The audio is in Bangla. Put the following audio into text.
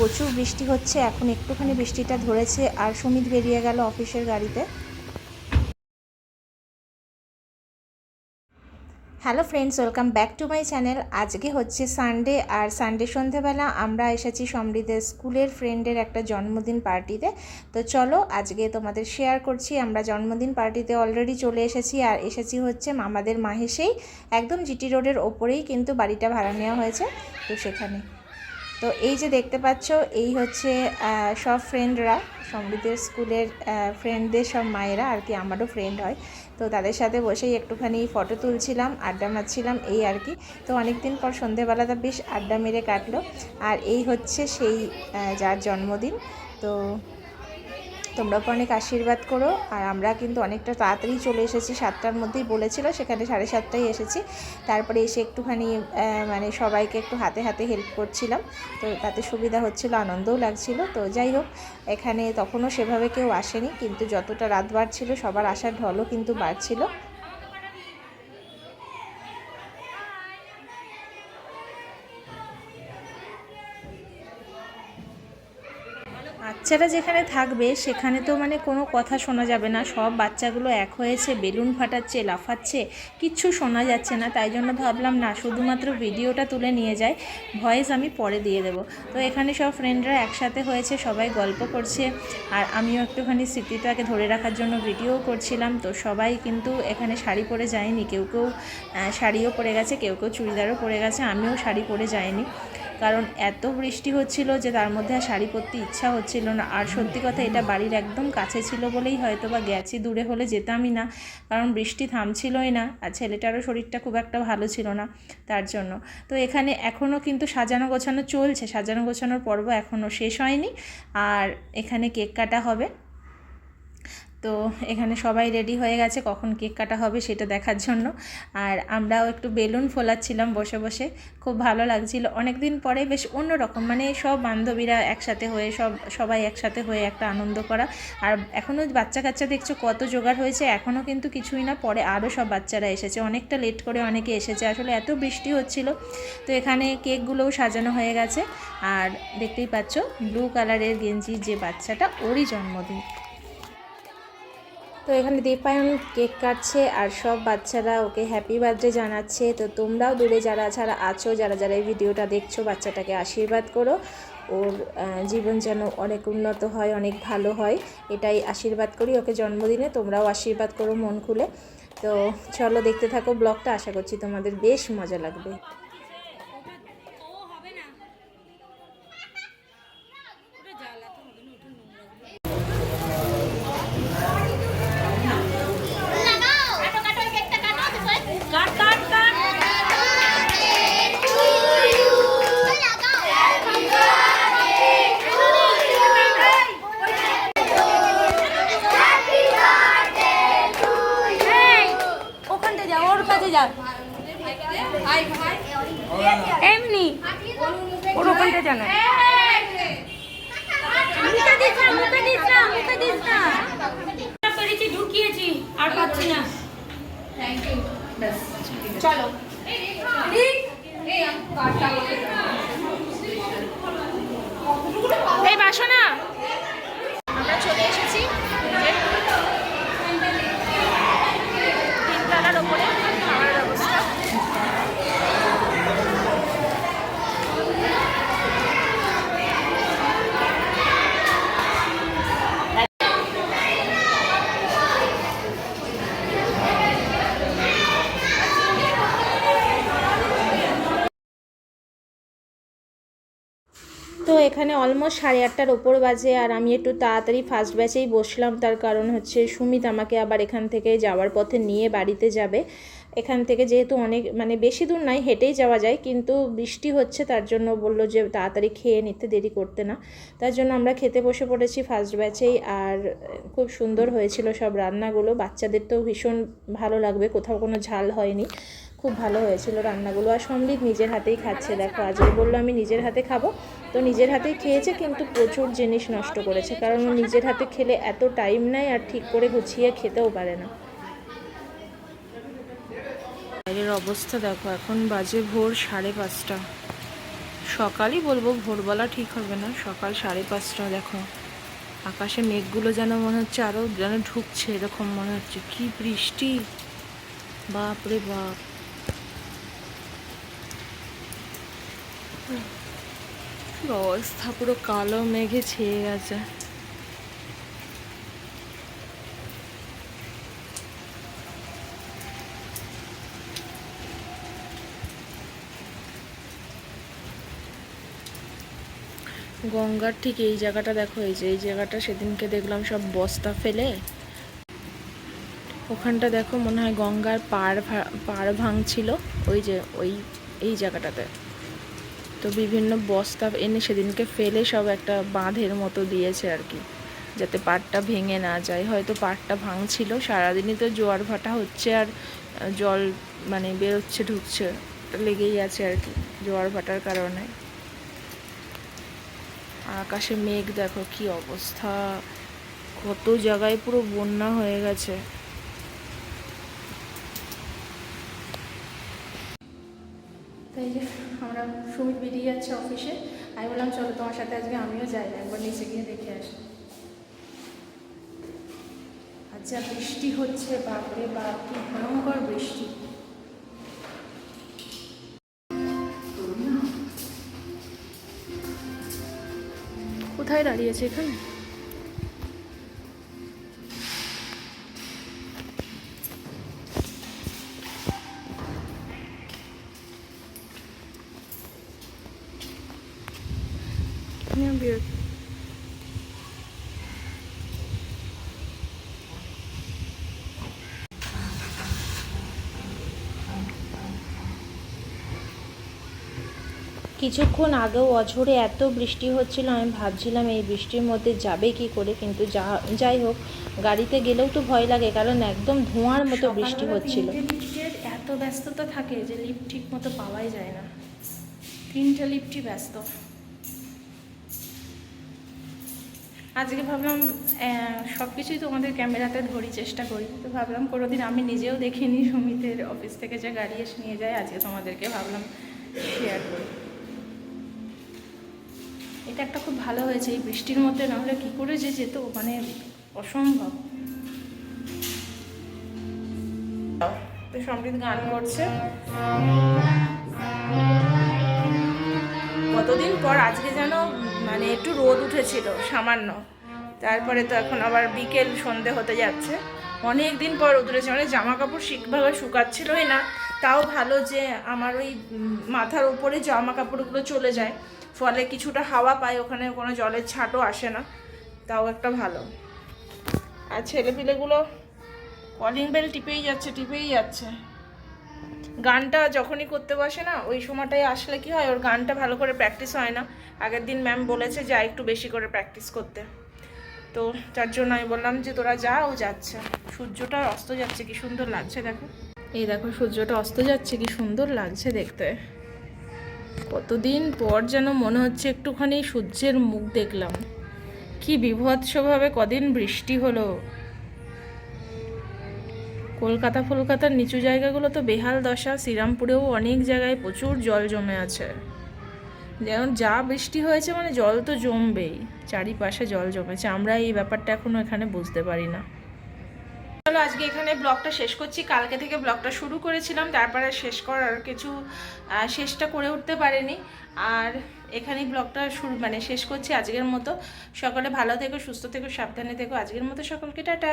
প্রচুর বৃষ্টি হচ্ছে, এখন একটুখানি বৃষ্টিটা ধরেছে আর সুমিত বেরিয়ে গেল অফিসের গাড়িতে। Hello friends welcome back to my channel আজকে হচ্ছে সানডে আর সানডে সন্ধেবেলা আমরা এসেছি সমৃদ্ধের স্কুলের ফ্রেন্ডের একটা জন্মদিন পার্টিতে। তো চলো আজকে তোমাদের শেয়ার করছি, আমরা জন্মদিন পার্টিতে অলরেডি চলে এসেছি আর এসেছি হচ্ছে আমাদের মাহেশেই। একদম জিটি রোডের ওপরেই কিন্তু বাড়িটা ভাড়া নেওয়া হয়েছে, তো সেখানে। তো এই যে দেখতে পাচ্ছ, এই হচ্ছে সব ফ্রেন্ডরা সমৃদ্ধের স্কুলের ফ্রেন্ডদের সব মায়েরা, আর কি আমারও ফ্রেন্ড হয়। তো তাদের সাথে বসেই একটুখানি ফটো তুলছিলাম, আড্ডা মারছিলাম, এই আর কি। তো অনেক দিন পর সন্ধেবেলাটা বেশ আড্ডা মেরে কাটলো। আর এই হচ্ছে সেই যার জন্মদিন। তো তোমরা অনেক আশীর্বাদ করো। আর আমরা কিন্তু অনেকটা তাড়াতাড়ি চলে এসেছি, সাতটার মধ্যেই বলেছিল, সেখানে সাড়ে সাতটায় এসেছি। তারপরে এসে একটুখানি মানে সবাইকে একটু হাতে হাতে হেল্প করছিলাম। তো তাতে সুবিধা হচ্ছিল, আনন্দও লাগছিল। তো যাই হোক, এখানে তখনও সেভাবে কেউ আসেনি, কিন্তু যতটা রাত বাড়ছিল, সবার আসার ঢলও কিন্তু বাড়ছিল। বাচ্চারা যেখানে থাকবে, সেখানে তো মানে কোনো কথা শোনা যাবে না। সব বাচ্চাগুলো এক হয়েছে, বেলুন ফাটাচ্ছে, লাফাচ্ছে, কিচ্ছু শোনা যাচ্ছে না। তাই জন্য ভাবলাম, না, শুধুমাত্র ভিডিওটা তুলে নিয়ে যাই। ভয়েস আমি পরে দিয়ে দেবো। তো এখানে সব ফ্রেন্ডরা একসাথে হয়েছে, সবাই গল্প করছে। আর আমিও একটুখানি স্মৃতিটাকে ধরে রাখার জন্য ভিডিও করছিলাম। তো সবাই কিন্তু এখানে শাড়ি পরে যায়নি। কেউ কেউ শাড়িও পরে গেছে, কেউ কেউ চুড়িদারও পরে গেছে। আমিও শাড়ি পরে যাইনি। কারণ এত বৃষ্টি হচ্ছিল যে তার মধ্যে আর শাড়ি পরতে ইচ্ছা হচ্ছিল না। আর সত্যি কথা, এটা বাড়ির একদম কাছে ছিল বলেই হয়তো বা গেছি, দূরে হলে যেতামই না। কারণ বৃষ্টি থামছিলই না আর ছেলেটারও শরীরটা খুব একটা ভালো ছিল না তার জন্য। তো এখানে এখনও কিন্তু সাজানো গোছানো চলছে। সাজানো গোছানোর পর্ব এখনও শেষ হয়নি। আর এখানে কেক কাটা হবে। তো এখানে সবাই রেডি হয়ে গেছে কখন কেক কাটা হবে সেটা দেখার জন্য। আর আমরাও একটু বেলুন ফোলাচ্ছিলাম বসে বসে। খুব ভালো লাগছিল। অনেক দিন পরে বেশ অন্যরকম মানে সব বান্ধবীরা একসাথে হয়ে, সব, সবাই একসাথে হয়ে একটা আনন্দ করা। আর এখনও বাচ্চা কাচ্চা দেখছ কত জোগাড় হয়েছে এখনও কিন্তু কিছুই না। পরে আরও সব বাচ্চারা এসেছে। অনেকটা লেট করে অনেকে এসেছে। আসলে এত বৃষ্টি হচ্ছিল। তো এখানে কেকগুলোও সাজানো হয়ে গেছে। আর দেখতেই পাচ্ছ ব্লু কালারের গেঞ্জি যে বাচ্চাটা, ওরই জন্মদিন। তো এখানে দীপায়ন কেক কাটছে আর সব বাচ্চারা ওকে হ্যাপি বার্থডে জানাচ্ছে। তো তোমরাও দূরে যারা যারা আছো, যারা যারা এই ভিডিওটা দেখছ, বাচ্চাটাকে আশীর্বাদ করো। ওর জীবন যেন অনেক উন্নত হয়, অনেক ভালো হয়, এটাই আশীর্বাদ করি। ওকে জন্মদিনে তোমরাও আশীর্বাদ করো মন খুলে। তো চলো দেখতে থাকো ব্লগটা, আশা করছি তোমাদের বেশ মজা লাগবে। এমনি। ওর ওখানটা জানা ঢুকিয়েছি আর পাচ্ছি না। চলো। এই বাসো না আমরা চলে এসেছি। তো এখানে অলমোস্ট সাড়ে আটটার ওপর বাজে আর আমি একটু তাড়াতাড়ি ফার্স্ট ব্যাচেই বসলাম। তার কারণ হচ্ছে সুমিত আমাকে আবার এখান থেকে যাওয়ার পথে নিয়ে বাড়িতে যাবে। এখান থেকে যেহেতু অনেক মানে বেশি দূর নয়, হেঁটেই যাওয়া যায়, কিন্তু বৃষ্টি হচ্ছে তার জন্য বলল যে তাড়াতাড়ি খেয়ে নিতে দেরি করতে না। তার জন্য আমরা খেতে বসে পড়েছি ফার্স্ট ব্যাচেই আর খুব সুন্দর হয়েছিল সব রান্নাগুলো। বাচ্চাদের তো ভীষণ ভালো লাগবে, কোথাও কোনো ঝাল হয়নি। খুব ভালো হয়েছিল রান্নাগুলো। আর সমৃদ্ধ নিজের হাতেই খাচ্ছে, দেখো, আজকে বলল আমি নিজের হাতে খাব। তো নিজের হাতেই খেয়েছে কিন্তু প্রচুর জিনিস নষ্ট করেছে, কারণ ও নিজের হাতে খেলে এত টাইম নেয় আর ঠিক করে গুছিয়ে খেতেও পারে না। বাইরের অবস্থা দেখো, এখন বাজে ভোর সাড়ে পাঁচটা। সকালই বলব ভোরবেলা ঠিক হবে না, সকাল সাড়ে পাঁচটা, দেখো। আকাশে মেঘগুলো যেন মনে হচ্ছে আরও যেন ঢুকছে, এরকম মনে হচ্ছে। কি বৃষ্টি! বাপরে বাপ! অবস্থা পুরো কালো মেঘে ছেয়ে গেছে। গঙ্গার ঠিক এই জায়গাটা দেখো, এই যে এই জায়গাটা সেদিনকে দেখলাম সব বস্তা ফেলে। ওখানটা দেখো মনে হয় গঙ্গার পাড় পাড় ভাঙছিল, ওই যে, ওই, এই জায়গাটাতে। তো বিভিন্ন বস্তা এনে সেদিনকে ফেলে সব একটা বাঁধের মতো দিয়েছে আর কি, যাতে পাটটা ভেঙে না যায়। হয়তো পাটটা ভাঙছিল, সারাদিনই তো জোয়ার ভাটা হচ্ছে আর জল মানে বেরোচ্ছে, ঢুকছে লেগেই আছে আর কি জোয়ার ভাটার কারণে। আকাশে মেঘ, দেখো কি অবস্থা। কত জায়গায় পুরো বন্যা হয়ে গেছে। তাই যে আমরা সুমিত বেরিয়ে যাচ্ছে অফিসে। আমি বললাম, চলো তোমার সাথে আজকে আমিও যাই, একবার নিচে গিয়ে দেখে আসি। যা বৃষ্টি হচ্ছে, বাপরে বাপ, কি ভয়ঙ্কর বৃষ্টি। কোথায় দাঁড়িয়েছে এখানে? কিছুক্ষণ আগেও অঝোরে এত বৃষ্টি হচ্ছিল আমি ভাবছিলাম এই বৃষ্টির মধ্যে যাবে কি করে কিন্তু যা যাই হোক গাড়িতে গেলেও তো ভয় লাগে কারণ একদম ধোঁয়ার মতো বৃষ্টি হচ্ছিল। লিফটের এত ব্যস্ততা থাকে যে লিফট ঠিক মতো পাওয়াই যায় না। তিনটে লিফটই ব্যস্ত। আজকে ভাবলাম সব কিছুই তোমাদের ক্যামেরাতে ধরি চেষ্টা করি। তো ভাবলাম কোনোদিন আমি নিজেও দেখিনি সুমিতের অফিস থেকে যে গাড়ি এসে নিয়ে যায় আজকে তোমাদেরকে ভাবলাম শেয়ার করি। এটা একটা খুব ভালো হয়েছে, এই বৃষ্টির মধ্যে নাহলে কী করে যে যেত মানে অসম্ভব। সমৃদ্ধ গান করছে। কতদিন পর আজকে যেন মানে একটু রোদ উঠেছিল, সামান্য। তারপরে তো এখন আবার বিকেল সন্ধে হতে যাচ্ছে। অনেক দিন পর রোদ উঠেছে মানে জামা কাপড় ঠিকভাবে শুকাচ্ছিলই না। তাও ভালো যে আমার ওই মাথার ওপরে জামা কাপড়গুলো চলে যায়। ফলে কিছুটা হাওয়া পায় ওখানে কোনো জলের ছাটও আসে না। তাও একটা ভালো। আর ছেলেপিলেগুলো কলিং বেল টিপেই যাচ্ছে টিপেই যাচ্ছে। গানটা যখনই করতে বসে না, ওই সময়টায় আসলে কি হয়, ওর গানটা ভালো করে প্র্যাকটিস হয় না। আগের দিন ম্যাম বলেছে, যা একটু বেশি করে প্র্যাকটিস করতে। তো তার জন্য আমি বললাম যে, তোরা যা, ও যাচ্ছে। সূর্যটা অস্ত যাচ্ছে, কি সুন্দর লাগছে, দেখো। এই দেখো, সূর্যটা অস্ত যাচ্ছে, কি সুন্দর লাগছে দেখতে। কতদিন পর যেন মনে হচ্ছে একটুখানি সূর্যের মুখ দেখলাম। কি বিভৎসভাবে কদিন বৃষ্টি হলো। কলকাতা ফলকাতার নিচু জায়গাগুলো তো বেহাল দশা, শ্রীরামপুরেও অনেক জায়গায় প্রচুর জল জমে আছে। যেমন যা বৃষ্টি হয়েছে মানে জল তো জমবেই, চারিপাশে জল জমেছে। আমরা এই ব্যাপারটা এখনও এখানে বুঝতে পারি না। চলো, আজকে এখানে ব্লগটা শেষ করছি। কালকে থেকে ব্লগটা শুরু করেছিলাম, তারপরে শেষ করার কিছু শেষটা করে উঠতে পারেনি। আর এখানেই ব্লগটা শুরু মানে শেষ করছি আজকের মতো। সকলে ভালো থেকো, সুস্থ থেকো, সাবধানে থেকো। আজকের মতো সকলকে টাটা।